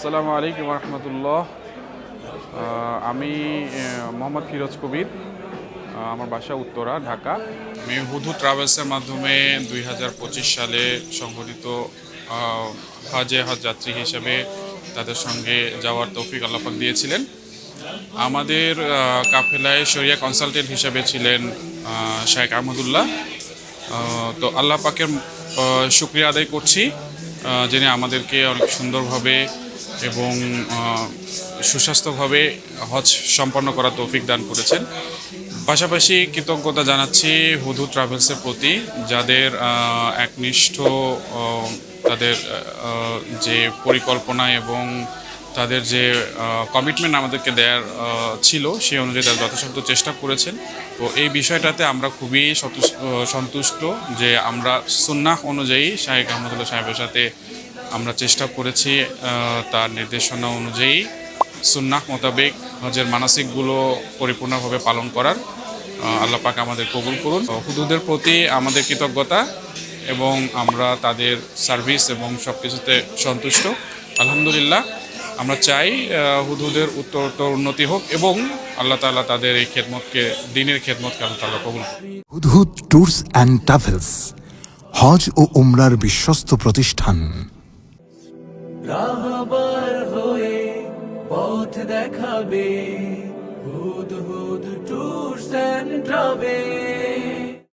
আসসালামু আলাইকুম রহমতুল্লাহ আমি মোহাম্মদ ফিরোজ কবির আমার বাসা উত্তরা, ঢাকা। আমি হুধু ট্রাভেলসের মাধ্যমে দুই হাজার পঁচিশ সালে সংগঠিত হজে হজ যাত্রী হিসেবে তাদের সঙ্গে যাওয়ার তৌফিক আল্লাপাক দিয়েছিলেন। আমাদের কাফেলায় শরিয়া কনসালটেন্ট হিসেবে ছিলেন শেখ আহমদুল্লাহ। তো আল্লাহ পাকের শুক্রিয়া আদায় করছি যিনি আমাদেরকে অনেক সুন্দরভাবে এবং সুস্বাস্থ্যভাবে হজ সম্পন্ন করার তৌফিক দান করেছেন। পাশাপাশি কৃতজ্ঞতা জানাচ্ছি হুদু ট্রাভেলসের প্রতি, যাদের একনিষ্ঠ তাদের যে পরিকল্পনা এবং তাদের যে কমিটমেন্ট আমাদেরকে দেওয়ার ছিল, সেই অনুযায়ী তারা যথাসাধ্য চেষ্টা করেছেন। তো এই বিষয়টাতে আমরা খুবই সন্তুষ্ট যে আমরা সুন্নাহ অনুযায়ী শাহেক আহমদুল্লাহ সাহেবের সাথে আমরা চেষ্টা করেছি তার নির্দেশনা অনুযায়ী সুন্নাহ মোতাবেক হজের মানসিকগুলো পরিপূর্ণভাবে পালন করার আহ, আল্লাহ পাক আমাদের কবুল করুন। হুদুদের প্রতি আমাদের কৃতজ্ঞতা এবং আমরা তাদের সার্ভিস এবং সব কিছুতে সন্তুষ্ট। আলহামদুলিল্লাহ আমরা চাই হুদুদের উত্তরোত্তর উন্নতি হোক এবং আল্লাহ তাআলা তাদের এই খেদমতকে দিনের খেদমতকে আল্লাহ তাআলা কবুল হুদহুদ ট্যুরস অ্যান্ড ট্রাভেলস হজ ও উমরার বিশ্বস্ত প্রতিষ্ঠান। রাহবার হয়ে পথ দেখাবে Hudhud tours and travel